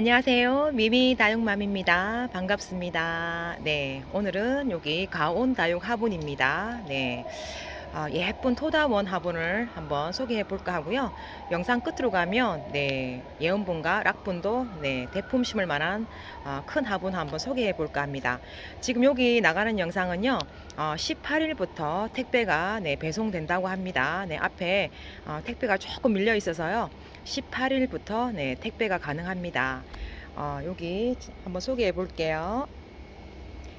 안녕하세요. 미미 다육맘입니다. 반갑습니다. 네, 오늘은 여기 가온 다육 화분입니다. 네. 아, 예쁜 토다원 화분을 한번 소개해 볼까 하고요. 영상 끝으로 가면 네, 예언분과 락분도 네, 대품 심을 만한 아, 큰 화분 한번 소개해 볼까 합니다. 지금 여기 나가는 영상은요. 어, 18일부터 택배가 네, 배송된다고 합니다. 네, 앞에 어, 택배가 조금 밀려 있어서요. 18일부터 네, 택배가 가능합니다. 어, 여기 한번 소개해 볼게요.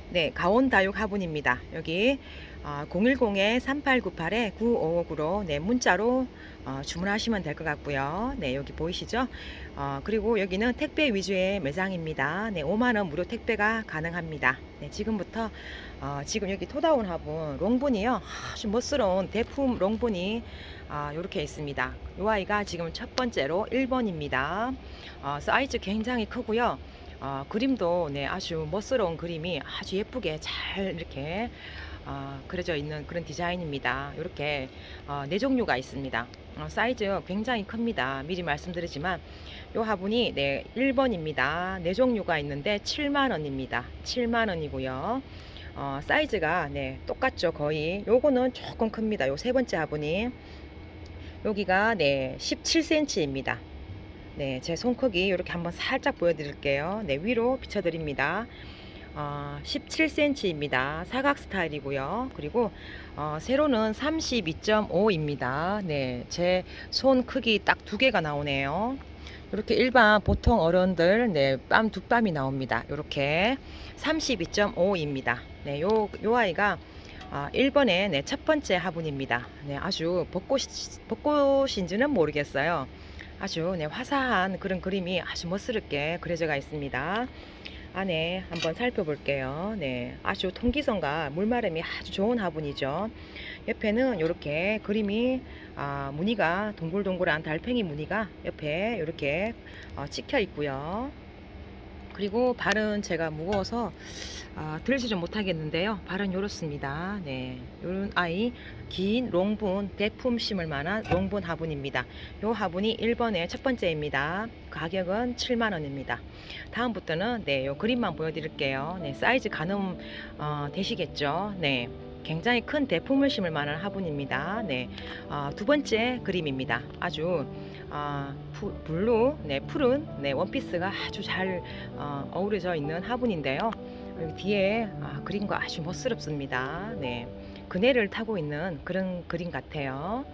네, 가온 다육 화분입니다. 여기 어, 010-3898-9559로 네, 문자로 어, 주문하시면 될 것 같고요. 네, 여기 보이시죠? 어, 그리고 여기는 택배 위주의 매장입니다. 네, 5만원 무료 택배가 가능합니다. 네, 지금부터 어, 지금 여기 토다운 화분 롱분이요. 아주 멋스러운 대품 롱분이 아, 이렇게 있습니다. 이 아이가 지금 첫 번째로 1번입니다. 어, 사이즈 굉장히 크고요. 어, 그림도 네, 아주 멋스러운 그림이 아주 예쁘게 잘 이렇게 어, 그려져 있는 그런 디자인입니다. 이렇게 어, 네 종류가 있습니다. 어, 사이즈 굉장히 큽니다. 미리 말씀드리지만 이 화분이 네 1번입니다. 네 종류가 있는데 7만 원입니다. 7만 원이고요. 어, 사이즈가 네 똑같죠 거의. 요거는 조금 큽니다. 요 세 번째 화분이 여기가 네 17cm입니다. 네, 제 손 크기 이렇게 한번 살짝 보여드릴게요. 네, 위로 비춰드립니다. 어, 17cm입니다. 사각 스타일이고요. 그리고 어, 세로는 32.5 입니다. 네, 제 손 크기 딱 두 개가 나오네요. 이렇게 일반 보통 어른들 네, 뺨 두 뺨이 나옵니다. 이렇게 32.5입니다. 네, 요, 요 아이가 아, 1번의 네, 첫 번째 화분입니다. 네, 아주 벚꽃, 벚꽃인지는 모르겠어요. 아주 네, 화사한 그런 그림이 아주 멋스럽게 그려져가 있습니다. 안에 한번 살펴볼게요. 네, 아주 통기성과 물마름이 아주 좋은 화분이죠. 옆에는 이렇게 그림이 아, 무늬가 동글동글한 달팽이 무늬가 옆에 이렇게 어, 찍혀 있고요. 그리고 발은 제가 무거워서 아, 들지 좀 못하겠는데요. 발은 이렇습니다. 네, 이런 아이 긴 롱분 대품 심을 만한 롱분 화분입니다. 이 화분이 1번의 첫 번째입니다. 가격은 7만 원입니다. 다음부터는 네, 요 그림만 보여드릴게요. 네, 사이즈 가늠 어, 되시겠죠? 네. 굉장히 큰 대품을 심을 만한 화분입니다. 네, 어, 두 번째 그림입니다. 아주 아, 푸, 블루, 네, 푸른 네, 원피스가 아주 잘 어, 어우러져 있는 화분인데요. 여기 뒤에 아, 그림과 아주 멋스럽습니다. 네, 그네를 타고 있는 그런 그림 같아요.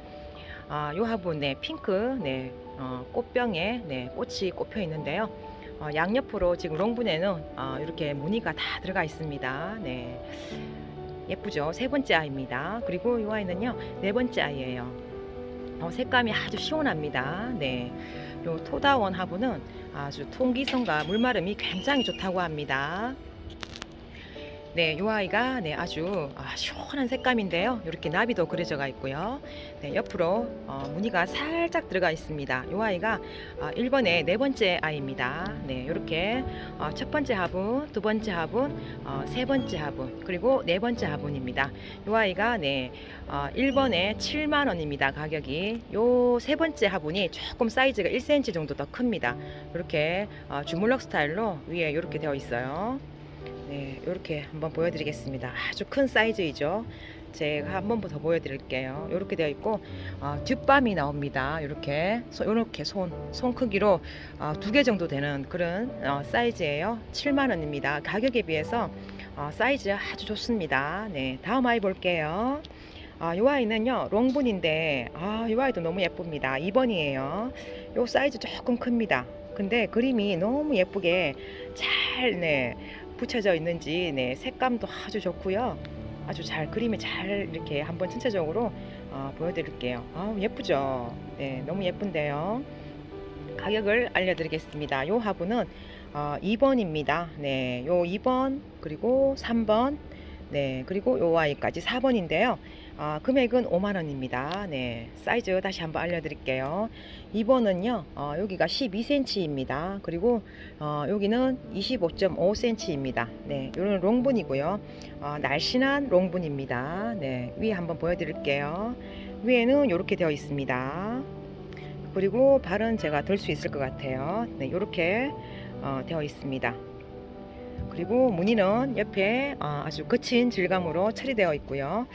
아, 요 화분, 네, 핑크, 네, 어, 꽃병에 네, 꽃이 꼽혀 있는데요. 어, 양옆으로 지금 롱분에는 어, 이렇게 무늬가 다 들어가 있습니다. 네. 예쁘죠? 세 번째 아이입니다. 그리고 이 아이는요, 네 번째 아이예요. 어, 색감이 아주 시원합니다. 네. 요 토다원 화분은 아주 통기성과 물마름이 굉장히 좋다고 합니다. 네, 요 아이가 네, 아주 아, 시원한 색감인데요. 이렇게 나비도 그려져가 있고요. 네, 옆으로 어, 무늬가 살짝 들어가 있습니다. 요 아이가 어, 1번의 네 번째 아이입니다. 네, 이렇게 어, 첫 번째 화분, 두 번째 화분, 어, 세 번째 화분, 그리고 네 번째 화분입니다. 요 아이가 네, 어, 1번에 7만 원입니다. 가격이. 요 세 번째 화분이 조금 사이즈가 1cm 정도 더 큽니다. 이렇게 어, 주물럭 스타일로 위에 이렇게 되어 있어요. 네, 이렇게 한번 보여드리겠습니다. 아주 큰 사이즈이죠. 제가 한번 더 보여드릴게요. 이렇게 되어 있고 어, 뒷밤이 나옵니다. 이렇게 이렇게 손, 손 크기로 어, 두개 정도 되는 그런 어, 사이즈예요. 7만 원입니다. 가격에 비해서 어, 사이즈 아주 좋습니다. 네, 다음 아이 볼게요. 아, 이 아이는요, 롱분인데, 아, 이 아이도 너무 예쁩니다. 2번이에요. 요 사이즈 조금 큽니다. 근데 그림이 너무 예쁘게 잘, 네, 붙여져 있는지, 네, 색감도 아주 좋고요. 아주 잘, 그림이 잘 이렇게 한번 전체적으로 어, 보여드릴게요. 아, 예쁘죠? 네, 너무 예쁜데요. 가격을 알려드리겠습니다. 요 화분은 어, 2번입니다. 네, 요 2번, 그리고 3번, 네, 그리고 요 아이까지 4번인데요. 아, 금액은 5만원입니다. 네, 사이즈 다시 한번 알려드릴게요. 2번은요, 어, 여기가 12cm입니다. 그리고 어, 여기는 25.5cm입니다. 네, 요런 롱분이고요. 어, 날씬한 롱분입니다. 네, 위에 한번 보여드릴게요. 위에는 이렇게 되어 있습니다. 그리고 발은 제가 들 수 있을 것 같아요. 네, 이렇게 어, 되어 있습니다. 그리고 무늬는 옆에 어, 아주 거친 질감으로 처리되어 있고요.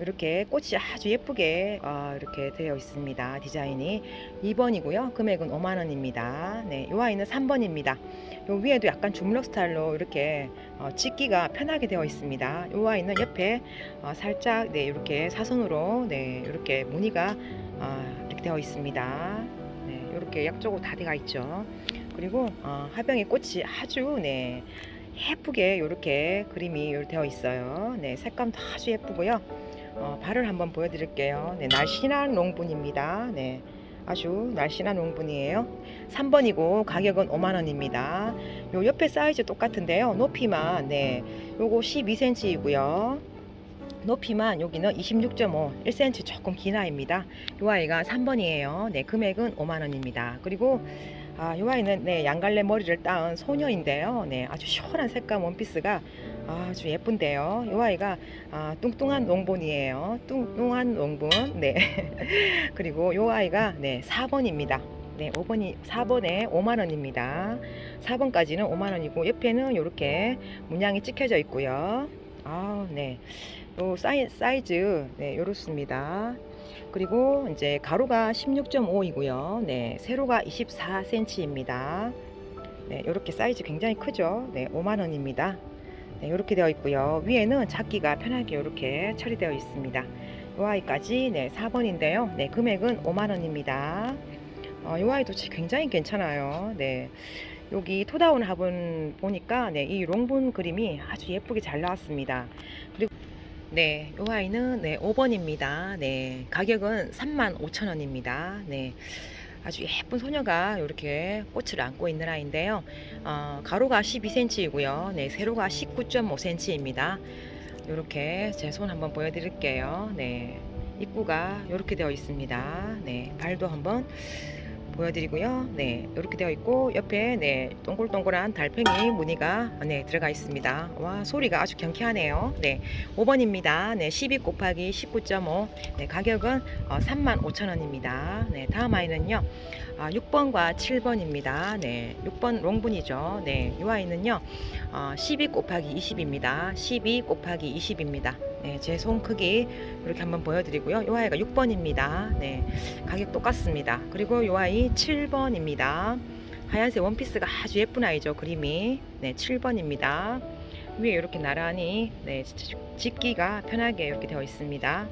이렇게 꽃이 아주 예쁘게 어, 이렇게 되어 있습니다. 디자인이 2번이고요. 금액은 5만 원입니다. 네, 이 아이는 3번입니다. 요 위에도 약간 주물럭 스타일로 이렇게 어, 찍기가 편하게 되어 있습니다. 이 아이는 옆에 어, 살짝 네, 이렇게 사선으로 네, 이렇게 무늬가 어, 이렇게 되어 있습니다. 네, 이렇게 약쪽으로 다 되어 있죠. 그리고 어, 하병의 꽃이 아주 네, 예쁘게 이렇게 그림이 되어 있어요. 네, 색감도 아주 예쁘고요. 어, 발을 한번 보여드릴게요. 네, 날씬한 롱분입니다. 네, 아주 날씬한 롱분이에요. 3번이고 가격은 5만 원입니다. 요 옆에 사이즈 똑같은데요. 높이만 네, 요거 12cm이고요. 높이만 여기는 26.5, 1cm 조금 긴 아이입니다. 요 아이가 3번이에요. 네, 금액은 5만 원입니다. 그리고 아, 이 아이는 네, 양갈래 머리를 따은 소녀인데요. 네, 아주 시원한 색감 원피스가 아주 예쁜데요. 이 아이가 아, 뚱뚱한 농본이에요. 뚱뚱한 농본. 네. 그리고 이 아이가 네, 4번입니다. 네, 5번이 4번에 5만 원입니다. 4번까지는 5만 원이고 옆에는 이렇게 문양이 찍혀져 있고요. 아, 네. 요 사이, 사이즈 네, 요렇습니다. 그리고 이제 가로가 16.5이고요. 네, 세로가 24cm입니다. 네, 이렇게 사이즈 굉장히 크죠. 네, 5만 원입니다. 네, 이렇게 되어 있고요. 위에는 잡기가 편하게 이렇게 처리되어 있습니다. 이 아이까지 네, 4번인데요. 네, 금액은 5만 원입니다. 어, 이 아이도 굉장히 괜찮아요. 네. 여기 토다운 화분 보니까 네, 이 롱분 그림이 아주 예쁘게 잘 나왔습니다. 그리고 네, 이 아이는 네, 5번입니다. 네, 가격은 35,000원입니다. 네. 아주 예쁜 소녀가 이렇게 꽃을 안고 있는 아이인데요. 어, 가로가 12cm이고요. 네, 세로가 19.5cm입니다. 이렇게 제 손 한번 보여드릴게요. 네, 입구가 이렇게 되어 있습니다. 네, 발도 한번 보여드리고요. 네, 이렇게 되어 있고 옆에 네 동글동글한 달팽이 무늬가 네 들어가 있습니다. 와 소리가 아주 경쾌하네요. 네, 5번입니다. 네, 12 곱하기 19.5. 네, 가격은 어, 35,000원입니다. 네, 다음 아이는요. 아, 6번과 7번입니다. 네, 6번 롱분이죠. 네, 이 아이는요. 어, 12 곱하기 20입니다. 12 곱하기 20입니다. 네, 제 손 크기 이렇게 한번 보여드리고요. 이 아이가 6번입니다. 네, 가격 똑같습니다. 그리고 이 아이 7번입니다. 하얀색 원피스가 아주 예쁜 아이죠. 그림이. 네, 7번입니다. 위에 이렇게 나란히 네, 짓기가 편하게 이렇게 되어 있습니다.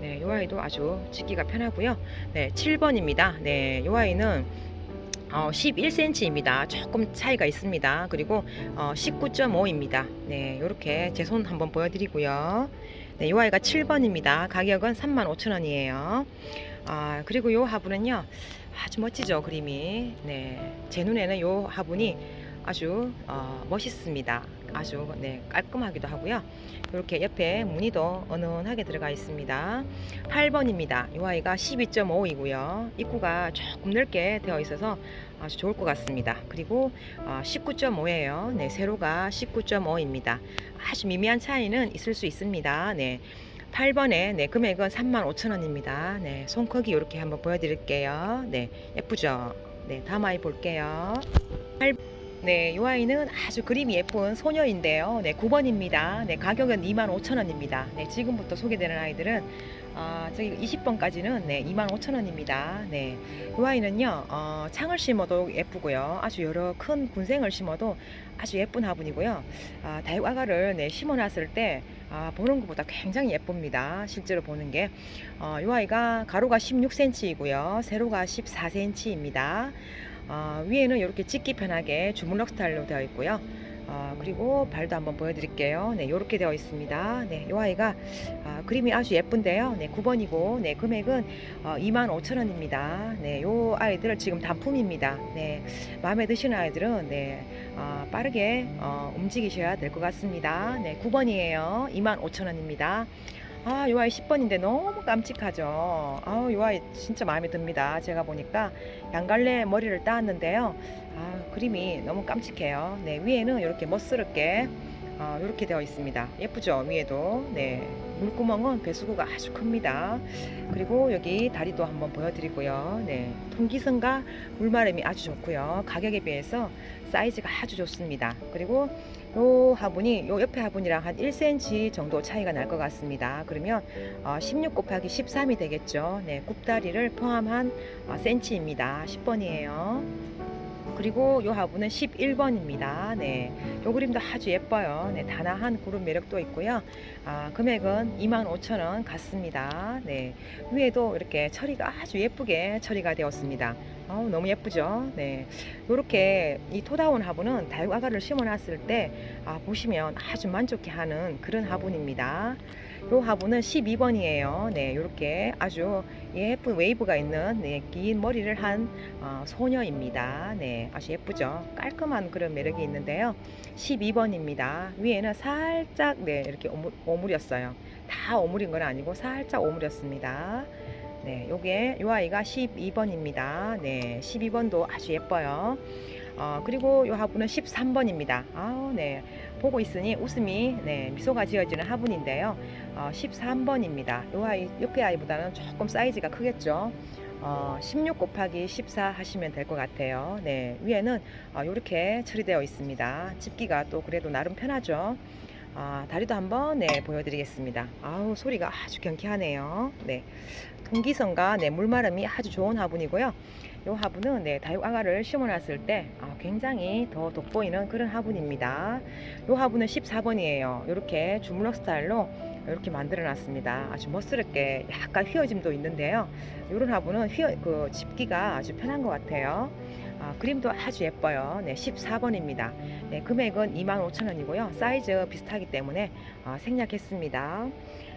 네, 이 아이도 아주 짓기가 편하고요. 네, 7번입니다. 네, 이 아이는 어, 11cm입니다. 조금 차이가 있습니다. 그리고 어, 19.5입니다. 네, 이렇게 제 손 한번 보여드리고요. 네, 이 아이가 7번입니다. 가격은 35,000원이에요. 아, 그리고 이 화분은요. 아주 멋지죠, 그림이. 네, 제 눈에는 이 화분이 아주 어, 멋있습니다. 아주 네, 깔끔하기도 하고요. 이렇게 옆에 무늬도 은은하게 들어가 있습니다. 8번입니다. 이 아이가 12.5이고요. 입구가 조금 넓게 되어 있어서 아주 좋을 것 같습니다. 그리고 어, 19.5예요. 네, 세로가 19.5입니다. 아주 미미한 차이는 있을 수 있습니다. 네. 8번에 네, 금액은 35,000원입니다. 네, 손 크기 이렇게 한번 보여드릴게요. 네, 예쁘죠? 네, 다음 아이 볼게요. 8... 네, 이 아이는 아주 그림이 예쁜 소녀인데요. 네, 9번입니다. 네, 가격은 25,000원입니다. 네, 지금부터 소개되는 아이들은 아, 저기 20번까지는 네, 25,000원입니다. 네. 이 아이는요. 어, 창을 심어도 예쁘고요. 아주 여러 큰 군생을 심어도 아주 예쁜 화분이고요. 아, 다육아가를 네, 심어 놨을 때 아, 보는 것보다 굉장히 예쁩니다. 실제로 보는 게. 어, 이 아이가 가로가 16cm이고요. 세로가 14cm입니다. 어, 위에는 이렇게 찍기 편하게 주물럭 스타일로 되어 있고요. 어, 그리고 발도 한번 보여드릴게요. 네, 이렇게 되어 있습니다. 네, 이 아이가 아, 그림이 아주 예쁜데요. 네, 9번이고, 네, 금액은 어, 25,000원입니다. 네, 요 아이들 지금 단품입니다. 네, 마음에 드시는 아이들은 네, 어, 빠르게 어, 움직이셔야 될 것 같습니다. 네, 9번이에요. 25,000원입니다. 아, 이 아이 10번인데 너무 깜찍하죠. 아, 이 아이 진짜 마음에 듭니다. 제가 보니까 양갈래 머리를 따왔는데요. 아, 그림이 너무 깜찍해요. 네, 위에는 이렇게 멋스럽게 어, 이렇게 되어 있습니다. 예쁘죠? 위에도. 네. 물구멍은 배수구가 아주 큽니다. 그리고 여기 다리도 한번 보여드리고요. 네. 통기성과 물마름이 아주 좋고요. 가격에 비해서 사이즈가 아주 좋습니다. 그리고 요 화분이 요 옆에 화분이랑 한 1cm 정도 차이가 날 것 같습니다. 그러면 어, 16 곱하기 13이 되겠죠. 네. 굽다리를 포함한 어, 센치입니다. 10번이에요. 그리고 요 화분은 11번입니다. 네. 요 그림도 아주 예뻐요. 네. 단아한 구름 매력도 있고요. 아, 금액은 25,000원 같습니다. 네. 위에도 이렇게 처리가 아주 예쁘게 처리가 되었습니다. 어우, 너무 예쁘죠? 네. 요렇게 이 토다운 화분은 달과가를 심어 놨을 때 아, 보시면 아주 만족해 하는 그런 화분입니다. 요 화분은 12번이에요. 네, 요렇게 아주 예쁜 웨이브가 있는 네, 긴 머리를 한 어, 소녀입니다. 네, 아주 예쁘죠? 깔끔한 그런 매력이 있는데요. 12번입니다. 위에는 살짝 네, 이렇게 오물, 오물이었어요. 다 오물인 건 아니고 살짝 오물이었습니다. 네, 요게 요 아이가 12번입니다. 네, 12번도 아주 예뻐요. 어, 그리고 요 화분은 13번입니다. 아, 네. 보고 있으니 웃음이 네, 미소가 지어지는 화분인데요. 어, 13번입니다. 요 아이 옆에 아이보다는 조금 사이즈가 크겠죠. 어, 16 곱하기 14 하시면 될 것 같아요. 네, 위에는 어, 이렇게 처리되어 있습니다. 집기가 또 그래도 나름 편하죠. 아, 다리도 한번 네, 보여드리겠습니다. 아우 소리가 아주 경쾌하네요. 네, 통기성과 네, 물마름이 아주 좋은 화분이고요. 이 화분은 네, 다육아가를 심어놨을 때 아, 굉장히 더 돋보이는 그런 화분입니다. 이 화분은 14번이에요. 이렇게 주물럭 스타일로 이렇게 만들어 놨습니다. 아주 멋스럽게 약간 휘어짐도 있는데요. 이런 화분은 휘어, 그 집기가 아주 편한 것 같아요. 아, 그림도 아주 예뻐요. 네, 14번입니다. 네, 금액은 25,000원이고요. 사이즈 비슷하기 때문에 아, 생략했습니다.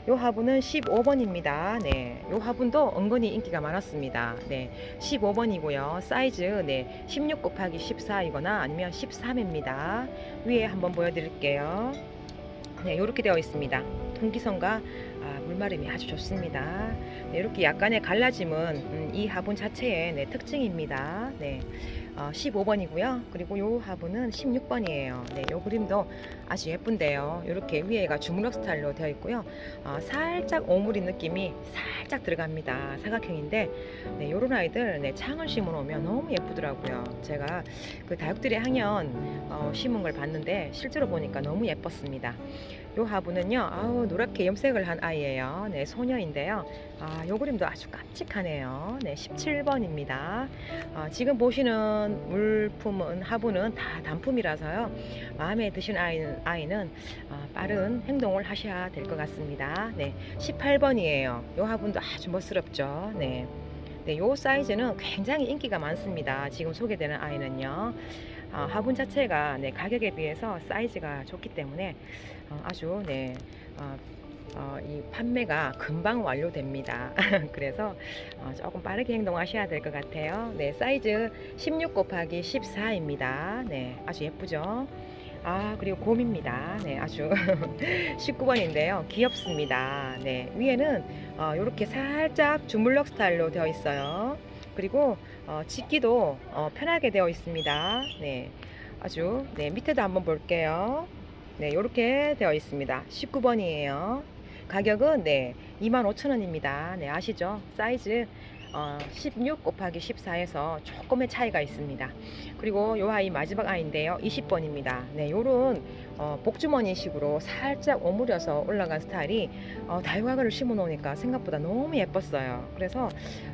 요 화분은 15번입니다. 네, 요 화분도 은근히 인기가 많았습니다. 네, 15번이고요. 사이즈 네, 16 곱하기 14이거나 아니면 13입니다. 위에 한번 보여드릴게요. 네, 이렇게 되어 있습니다. 통기성과 아, 물마름이 아주 좋습니다. 네, 이렇게 약간의 갈라짐은 음, 이 화분 자체의 네, 특징입니다. 네, 어, 15번이고요. 그리고 이 화분은 16번이에요. 네, 이 그림도 아주 예쁜데요. 이렇게 위에가 주물럭 스타일로 되어 있고요. 어, 살짝 오므린 느낌이 살짝 들어갑니다. 사각형인데 네, 이런 아이들 네, 창을 심어 놓으면 너무 예쁘더라고요. 제가 그 다육들의 향연 어, 심은 걸 봤는데 실제로 보니까 너무 예뻤습니다. 요 화분은요, 아우 노랗게 염색을 한 아이예요. 네, 소녀인데요. 아, 요 그림도 아주 깜찍하네요. 네, 17번입니다. 어, 지금 보시는 물품은 화분은 다 단품이라서요. 마음에 드신 아이는, 아이는 어, 빠른 행동을 하셔야 될 것 같습니다. 네, 18번이에요. 요 화분도 아주 멋스럽죠. 네. 네, 요 사이즈는 굉장히 인기가 많습니다. 지금 소개되는 아이는요. 어, 화분 자체가 네, 가격에 비해서 사이즈가 좋기 때문에 어, 아주 네, 어, 어, 이 판매가 금방 완료됩니다. 그래서 어, 조금 빠르게 행동하셔야 될 것 같아요. 네, 사이즈 16 곱하기 14입니다. 네, 아주 예쁘죠? 아, 그리고 곰입니다. 네, 아주 19번인데요. 귀엽습니다. 네, 위에는 어, 이렇게 살짝 주물럭 스타일로 되어 있어요. 그리고 어, 짓기도 어, 편하게 되어 있습니다. 네, 아주 네 밑에도 한번 볼게요. 네, 이렇게 되어 있습니다. 19번이에요. 가격은 네 25,000원입니다. 네, 아시죠? 사이즈 어, 16 곱하기 14에서 조금의 차이가 있습니다. 그리고 요 아이 마지막 아이인데요. 20번입니다. 네, 요런 어, 복주머니 식으로 살짝 오므려서 올라간 스타일이 어, 다육아가를 심어 놓으니까 생각보다 너무 예뻤어요. 그래서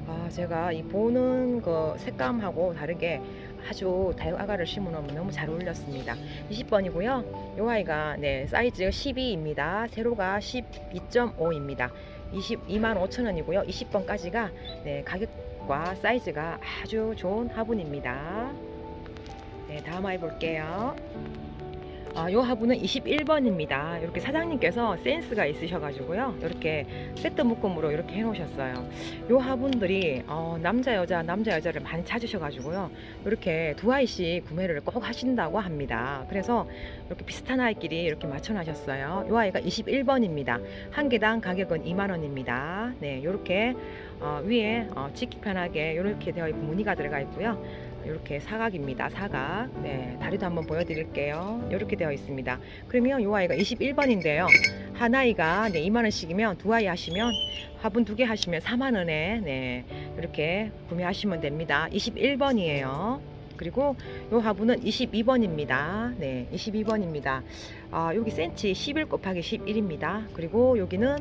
아, 제가 이 보는 그 색감하고 다르게 아주 다육아가를 심어 놓으면 너무 잘 어울렸습니다. 20번이고요. 요 아이가 네, 사이즈 12입니다. 세로가 12.5입니다. 22만 5천 원이고요. 20번까지가 네, 가격과 사이즈가 아주 좋은 화분입니다. 네, 다음 아이 볼게요. 아, 요 화분은 21번입니다. 이렇게 사장님께서 센스가 있으셔가지고요. 이렇게 세트 묶음으로 이렇게 해놓으셨어요. 요 화분들이 어, 남자 여자 남자 여자를 많이 찾으셔가지고요. 이렇게 두 아이씩 구매를 꼭 하신다고 합니다. 그래서 이렇게 비슷한 아이끼리 이렇게 맞춰놔셨어요. 요 아이가 21번입니다. 한 개당 가격은 2만 원입니다. 네, 이렇게 어, 위에 어, 찍기 편하게 이렇게 되어 있고 무늬가 들어가 있고요. 이렇게 사각입니다. 사각. 네, 다리도 한번 보여드릴게요. 이렇게 되어 있습니다. 그러면 이 아이가 21번인데요. 한 아이가 네, 2만 원씩이면 두 아이 하시면 화분 두 개 하시면 4만 원에 네, 이렇게 구매하시면 됩니다. 21번이에요. 그리고 이 화분은 22번입니다. 네, 22번입니다. 아, 여기 센치 11 곱하기 11입니다. 그리고 여기는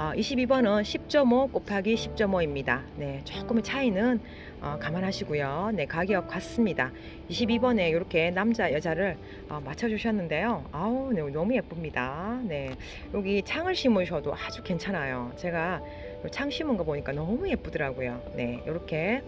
아, 22번은 10.5 곱하기 10.5입니다. 네, 조금의 차이는 어, 감안하시고요. 네, 가격 같습니다. 22번에 이렇게 남자 여자를 어, 맞춰주셨는데요. 아우, 네, 너무 예쁩니다. 네, 여기 창을 심으셔도 아주 괜찮아요. 제가 창 심은 거 보니까 너무 예쁘더라고요. 네, 이렇게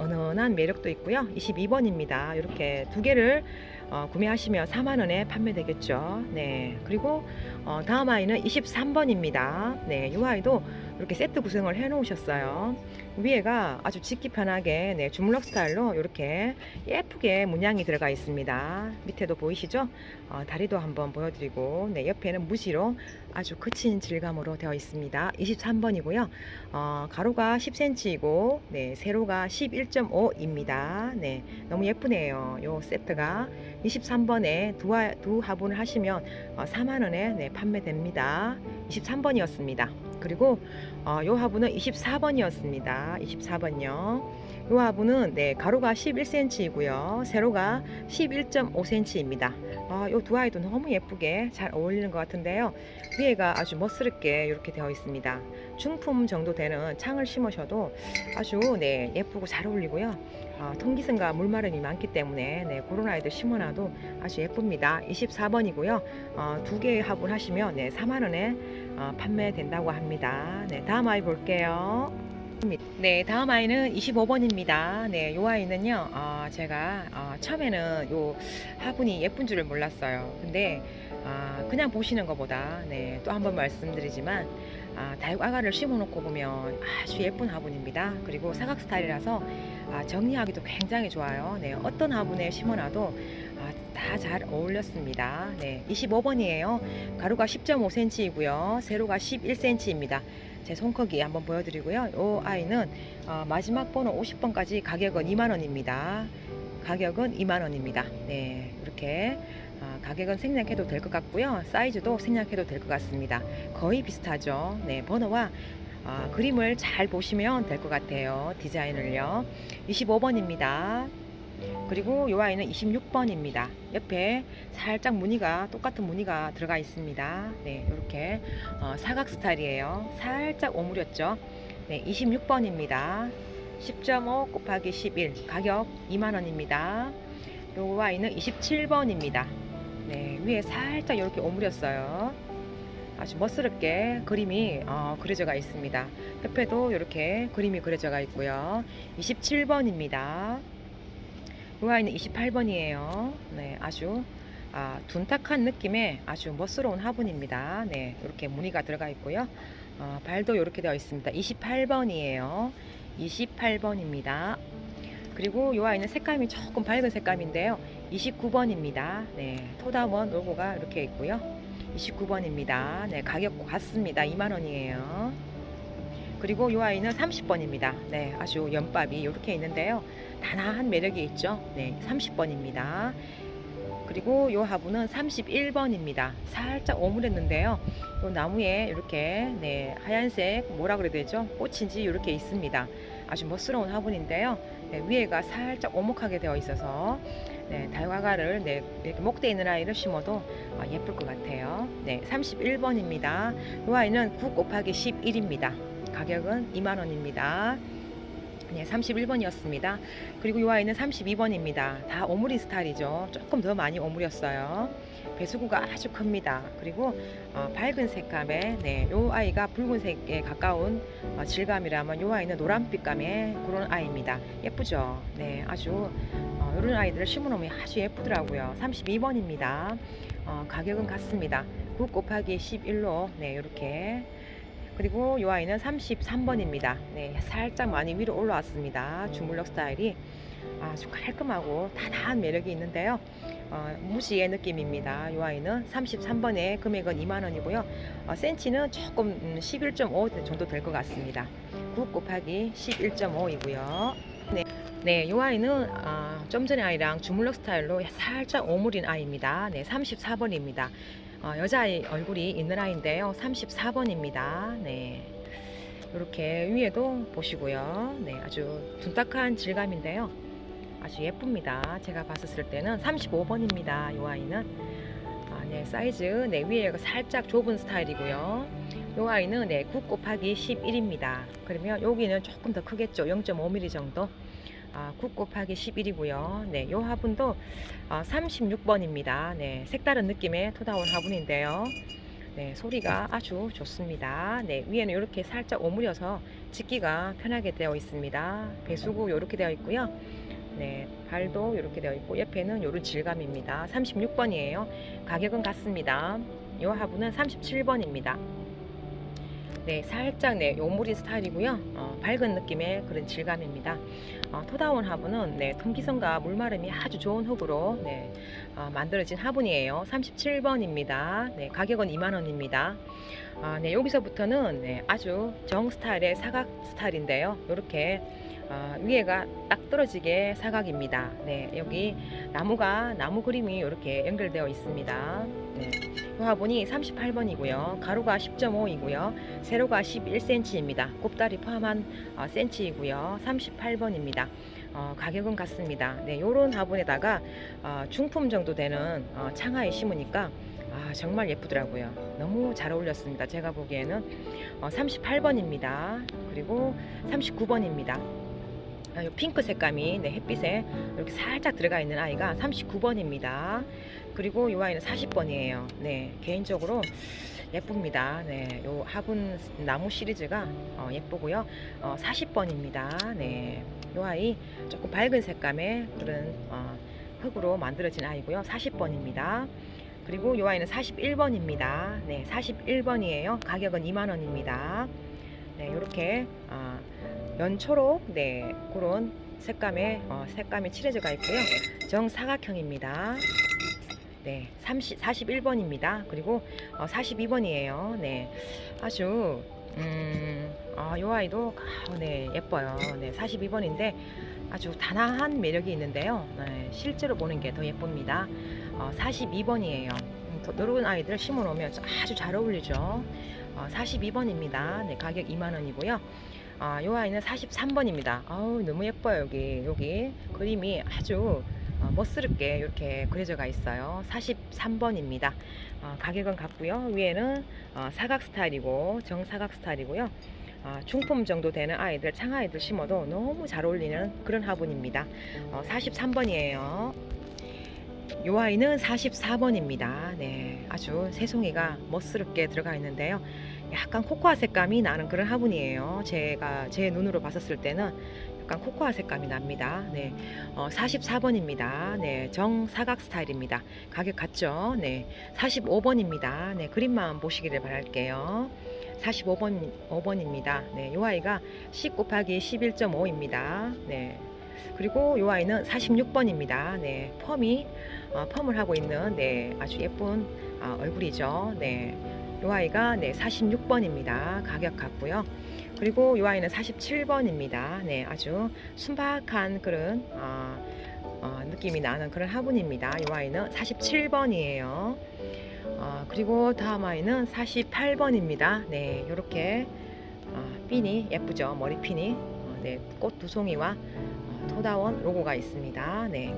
은은한 매력도 있고요. 22번입니다. 이렇게 두 개를 어, 구매하시면 4만 원에 판매되겠죠. 네. 그리고 어, 다음 아이는 23번입니다. 네, 이 아이도 이렇게 세트 구성을 해 놓으셨어요. 위에가 아주 짓기 편하게 네, 주물럭 스타일로 이렇게 예쁘게 문양이 들어가 있습니다. 밑에도 보이시죠? 어, 다리도 한번 보여드리고 네, 옆에는 무지로 아주 거친 질감으로 되어 있습니다. 23번이고요. 어, 가로가 10cm이고 네, 세로가 11.5 입니다. 네, 너무 예쁘네요. 요 세트가 23번에 두, 화, 두 화분을 하시면 어, 4만 원에 네, 판매됩니다. 23번이었습니다. 그리고 어, 요 화분은 24번이었습니다. 24번요. 요 화분은 네, 가로가 11cm이고요. 세로가 11.5cm입니다. 아, 요두 아이도 너무 예쁘게 잘 어울리는 것 같은데요. 위에가 아주 멋스럽게 이렇게 되어 있습니다. 중품 정도 되는 창을 심으셔도 아주 네, 예쁘고 잘 어울리고요. 어, 통기성과 물마름이 많기 때문에 네, 그런 아이들 심어놔도 아주 예쁩니다. 24번이고요. 어, 두개 화분 하시면 네, 4만 원에 어, 판매된다고 합니다. 네, 다음 아이 볼게요. 네, 다음 아이는 25번입니다. 네, 요 아이는요, 어, 제가 어, 처음에는 요 화분이 예쁜 줄을 몰랐어요. 근데 아, 그냥 보시는 것보다 네, 또 한 번 말씀드리지만 아, 달과가를 심어놓고 보면 아주 예쁜 화분입니다. 그리고 사각 스타일이라서 아, 정리하기도 굉장히 좋아요. 네, 어떤 화분에 심어놔도 아, 다잘 어울렸습니다. 네, 25번이에요. 가로가 10.5cm이고요. 세로가 11cm입니다. 제 손크기 한번 보여드리고요. 이 아이는 어, 마지막 번호 50번까지 가격은 2만원입니다. 가격은 2만원입니다. 네, 이렇게 아, 가격은 생략해도 될 것 같고요. 사이즈도 생략해도 될 것 같습니다. 거의 비슷하죠. 네, 번호와 아, 그림을 잘 보시면 될 것 같아요. 디자인을요. 25번입니다. 그리고 이 아이는 26번입니다. 옆에 살짝 무늬가 똑같은 무늬가 들어가 있습니다. 네, 이렇게 어, 사각 스타일이에요. 살짝 오므렸죠. 네, 26번입니다. 10.5 곱하기 11 가격 2만원입니다. 이 아이는 27번입니다. 네, 위에 살짝 이렇게 오므렸어요. 아주 멋스럽게 그림이 어, 그려져가 있습니다. 옆에도 이렇게 그림이 그려져가 있고요. 27번입니다. 이 아이는 28번이에요. 네, 아주 아, 둔탁한 느낌의 아주 멋스러운 화분입니다. 네, 이렇게 무늬가 들어가 있고요. 어, 발도 이렇게 되어 있습니다. 28번이에요. 28번입니다. 그리고 이 아이는 색감이 조금 밝은 색감인데요. 29번입니다. 네, 토다원 로고가 이렇게 있고요. 29번입니다. 네, 가격 같습니다. 2만 원이에요. 그리고 이 아이는 30번입니다. 네, 아주 연밥이 이렇게 있는데요. 단아한 매력이 있죠. 네, 30번입니다. 그리고 이 화분은 31번입니다. 살짝 오므렸는데요. 이 나무에 이렇게 네, 하얀색 뭐라 그래야 되죠? 꽃인지 이렇게 있습니다. 아주 멋스러운 화분인데요. 네, 위에가 살짝 오목하게 되어 있어서 네, 달과가를 네, 이렇게 목대 있는 아이를 심어도 아, 예쁠 것 같아요. 네, 31번입니다. 이 아이는 9 곱하기 11입니다. 가격은 2만원입니다. 네, 31번이었습니다. 그리고 이 아이는 32번입니다. 다 오므린 스타일이죠. 조금 더 많이 오므렸어요. 배수구가 아주 큽니다. 그리고 어, 밝은 색감의 네, 이 아이가 붉은색에 가까운 어, 질감이라면 이 아이는 노란빛감의 그런 아이입니다. 예쁘죠? 네, 아주 어, 이런 아이들을 심어놓으면 아주 예쁘더라고요. 32번입니다. 어, 가격은 같습니다. 9 곱하기 11로 네, 이렇게 그리고 이 아이는 33번입니다. 네, 살짝 많이 위로 올라왔습니다. 주물럭 스타일이 아주 깔끔하고 단아한 매력이 있는데요. 어, 무지의 느낌입니다. 이 아이는 33번에 금액은 2만원이고요. 어, 센치는 조금 음, 11.5 정도 될 것 같습니다. 9 곱하기 11.5이고요. 네. 네, 이 아이는 아, 좀 전에 아이랑 주물럭 스타일로 살짝 오므린 아이입니다. 네, 34번입니다. 어, 여자아이 얼굴이 있는 아이인데요. 34번입니다. 네. 이렇게 위에도 보시고요. 네, 아주 둔탁한 질감인데요. 아주 예쁩니다. 제가 봤었을 때는 35번입니다. 이 아이는. 아, 네, 사이즈, 네, 위에가 살짝 좁은 스타일이고요. 이 아이는 네, 9 곱하기 11입니다. 그러면 여기는 조금 더 크겠죠. 0.5mm 정도. 아, 9 곱하기 11이고요. 네, 요 화분도 아, 36번입니다. 네, 색다른 느낌의 토다운 화분인데요. 네, 소리가 아주 좋습니다. 네, 위에는 이렇게 살짝 오므려서 짓기가 편하게 되어 있습니다. 배수구 이렇게 되어 있고요. 네, 발도 이렇게 되어 있고 옆에는 이런 질감입니다. 36번이에요. 가격은 같습니다. 이 화분은 37번입니다. 네, 살짝 네, 요물이 스타일이고요. 어, 밝은 느낌의 그런 질감입니다. 어, 토다운 화분은 네, 통기성과 물마름이 아주 좋은 흙으로 네, 어, 만들어진 화분이에요. 37번입니다. 네, 가격은 2만 원입니다. 아, 네, 여기서부터는 네, 아주 정 스타일의 사각 스타일인데요. 이렇게 어, 위에가 딱 떨어지게 사각입니다. 네, 여기 나무가 나무 그림이 이렇게 연결되어 있습니다. 네, 이 화분이 38번이고요. 가로가 10.5이고요. 세로가 11cm입니다. 곱다리 포함한 어, 센치이고요. 38번입니다. 어, 가격은 같습니다. 네, 요런 화분에다가 어, 중품 정도 되는 어, 창하에 심으니까 아, 정말 예쁘더라고요. 너무 잘 어울렸습니다. 제가 보기에는 어, 38번입니다. 그리고 39번입니다. 아, 요 핑크 색감이 네, 햇빛에 이렇게 살짝 들어가 있는 아이가 39번입니다. 그리고 이 아이는 40번이에요. 네, 개인적으로 예쁩니다. 네, 요 화분 나무 시리즈가 어, 예쁘고요. 어, 40번입니다. 네, 요 아이 조금 밝은 색감의 그런 어, 흙으로 만들어진 아이고요. 40번입니다. 그리고 이 아이는 41번입니다. 네, 41번이에요. 가격은 2만 원입니다. 네, 이렇게 어, 연초록 네 그런 색감의 어, 색감이 칠해져가 있고요. 정사각형입니다. 네, 30, 41번입니다. 그리고 어, 42번이에요. 네, 아주 음, 아, 요 아이도 아, 네 예뻐요. 네, 42번인데 아주 단아한 매력이 있는데요. 네, 실제로 보는 게 더 예쁩니다. 어, 42번이에요. 음, 더 넓은 아이들 심어 놓으면 아주 잘 어울리죠. 어, 42번입니다. 네, 가격 2만 원이고요. 아, 요 아이는 43번입니다. 아우, 너무 예뻐요, 여기. 여기 그림이 아주 어, 멋스럽게 이렇게 그려져가 있어요. 43번입니다. 어, 가격은 같고요. 위에는 어, 사각 스타일이고 정사각 스타일이고요. 어, 중품 정도 되는 아이들, 창아이들 심어도 너무 잘 어울리는 그런 화분입니다. 어, 43번이에요. 요 아이는 44번입니다. 네, 아주 새송이가 멋스럽게 들어가 있는데요. 약간 코코아 색감이 나는 그런 화분이에요. 제가 제 눈으로 봤었을 때는 약간 코코아 색감이 납니다. 네, 어, 44번입니다. 네, 정사각 스타일입니다. 가격 같죠? 네, 45번입니다. 네, 그림만 보시기를 바랄게요. 45번 5번입니다. 네, 요 아이가 10 곱하기 11.5입니다. 네. 그리고 요 아이는 46번입니다. 네, 펌이 어, 펌을 하고 있는 네, 아주 예쁜 아, 얼굴이죠. 네. 요 아이가 네, 46번입니다. 가격 같고요. 그리고 이 아이는 47번입니다. 네, 아주 순박한 그런 어, 어, 느낌이 나는 그런 화분입니다. 이 아이는 47번이에요. 어, 그리고 다음 아이는 48번입니다. 네, 이렇게 어, 핀이 예쁘죠. 머리 핀이 어, 네, 꽃 두 송이와 어, 토다원 로고가 있습니다. 네,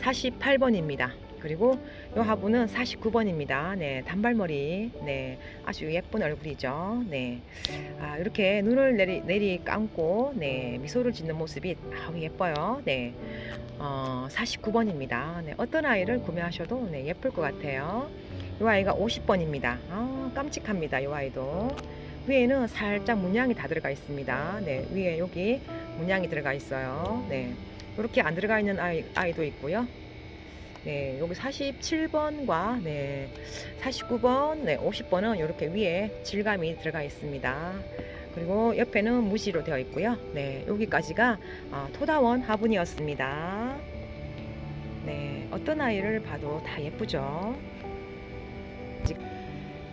48번입니다. 그리고 이 화분은 49번입니다. 네, 단발머리. 네, 아주 예쁜 얼굴이죠. 네, 아, 이렇게 눈을 내리, 내리 감고, 네, 미소를 짓는 모습이 아우 예뻐요. 네, 어, 49번입니다. 네, 어떤 아이를 구매하셔도 네, 예쁠 것 같아요. 이 아이가 50번입니다. 아, 깜찍합니다. 이 아이도. 위에는 살짝 문양이 다 들어가 있습니다. 네, 위에 여기 문양이 들어가 있어요. 네, 이렇게 안 들어가 있는 아이, 아이도 있고요. 네, 여기 47번과 네, 49번, 네, 50번은 이렇게 위에 질감이 들어가 있습니다. 그리고 옆에는 무지로 되어 있고요. 네, 여기까지가 어, 토다원 화분이었습니다. 네, 어떤 아이를 봐도 다 예쁘죠.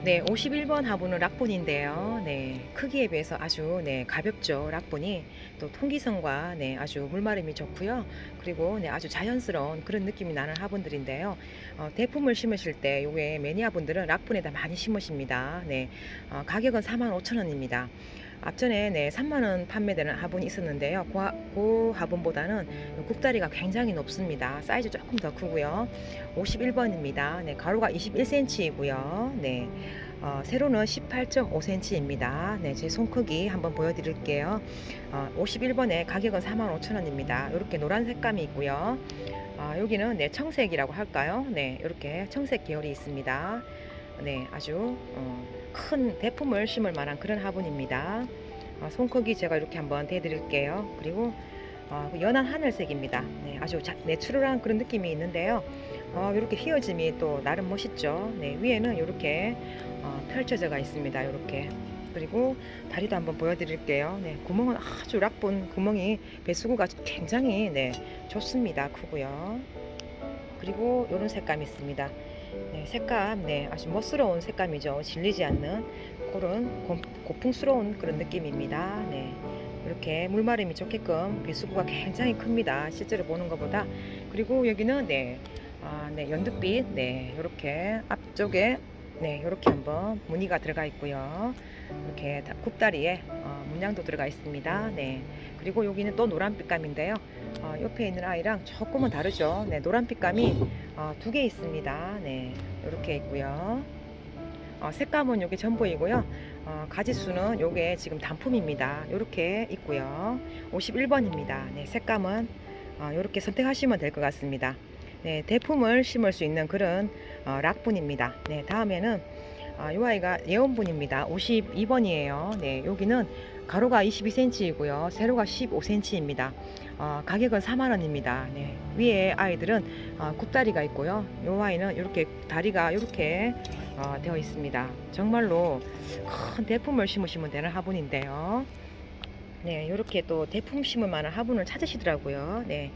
네, 51번 화분은 락본인데요. 네, 크기에 비해서 아주 네, 가볍죠. 락본이 또 통기성과 네, 아주 물마름이 좋고요. 그리고 네, 아주 자연스러운 그런 느낌이 나는 화분들인데요. 어, 대품을 심으실 때 요게 매니아분들은 락본에다 많이 심으십니다. 네, 어, 가격은 45,000원입니다. 앞전에 네, 3만원 판매되는 화분이 있었는데요. 그, 화- 그 화분보다는 국다리가 굉장히 높습니다. 사이즈 조금 더 크고요. 51번입니다. 네, 가로가 21cm이고요. 네, 어, 세로는 18.5cm입니다. 네, 제 손 크기 한번 보여드릴게요. 어, 51번에 가격은 45,000원입니다. 이렇게 노란 색감이 있고요. 아, 여기는 네, 청색이라고 할까요? 네, 이렇게 청색 계열이 있습니다. 네, 아주 어, 큰 대품을 심을 만한 그런 화분입니다. 어, 손 크기 제가 이렇게 한번 대드릴게요. 그리고 어, 그 연한 하늘색입니다. 네, 아주 자, 내추럴한 그런 느낌이 있는데요. 어, 이렇게 휘어짐이 또 나름 멋있죠. 네, 위에는 이렇게 어, 펼쳐져가 있습니다. 이렇게 그리고 다리도 한번 보여드릴게요. 네, 구멍은 아주 락본 구멍이 배수구가 굉장히 네, 좋습니다. 크고요. 그리고 이런 색감이 있습니다. 네, 색감, 네, 아주 멋스러운 색감이죠. 질리지 않는 그런 고, 고풍스러운 그런 느낌입니다. 네, 이렇게 물마름이 좋게끔 배수구가 굉장히 큽니다. 실제로 보는 것보다. 그리고 여기는 네, 아, 네, 연두빛, 네, 이렇게 앞쪽에 네, 이렇게 한번 무늬가 들어가 있고요. 이렇게 다- 굽다리에 어, 문양도 들어가 있습니다. 네, 그리고 여기는 또 노란빛감인데요. 어, 옆에 있는 아이랑 조금은 다르죠. 네, 노란빛감이 어, 두개 있습니다. 네, 이렇게 있고요. 어, 색감은 요게 전부이고요. 어, 가지수는 요게 지금 단품입니다. 이렇게 있고요. 51번입니다. 네, 색감은 어, 이렇게 선택하시면 될 것 같습니다. 네, 대품을 심을 수 있는 그런 어, 락분입니다. 네, 다음에는 아, 이 아이가 예원분입니다. 52번이에요. 네, 여기는 가로가 22cm이고요. 세로가 15cm입니다. 어, 가격은 4만원입니다. 네, 위에 아이들은 어, 굽다리가 있고요. 이 아이는 이렇게 다리가 이렇게 어, 되어 있습니다. 정말로 큰 대품을 심으시면 되는 화분인데요. 네, 이렇게 또 대품 심을 만한 화분을 찾으시더라고요. 네,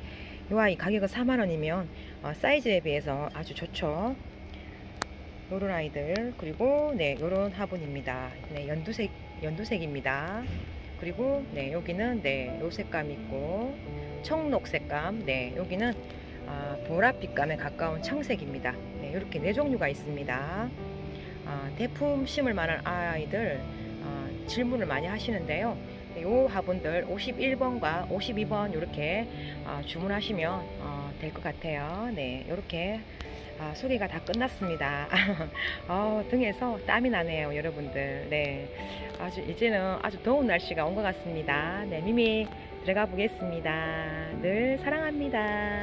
이 아이 가격은 4만원이면 어, 사이즈에 비해서 아주 좋죠. 요런 아이들 그리고 네 요런 화분입니다 네 연두색 연두색입니다. 그리고 네 여기는 네 요 색감 있고 청록 색감. 네 여기는 아, 보랏빛감에 가까운 청색입니다. 네 이렇게 네 종류가 있습니다. 아, 대품 심을 만한 아이들 아, 질문을 많이 하시는데요. 네, 요 화분들 51번과 52번 이렇게 아, 주문하시면 어, 될 것 같아요 네 이렇게 아, 소개가 다 끝났습니다. 어, 등에서 땀이 나네요, 여러분들. 네. 아주, 이제는 아주 더운 날씨가 온 것 같습니다. 네, 미미 들어가 보겠습니다. 늘 사랑합니다.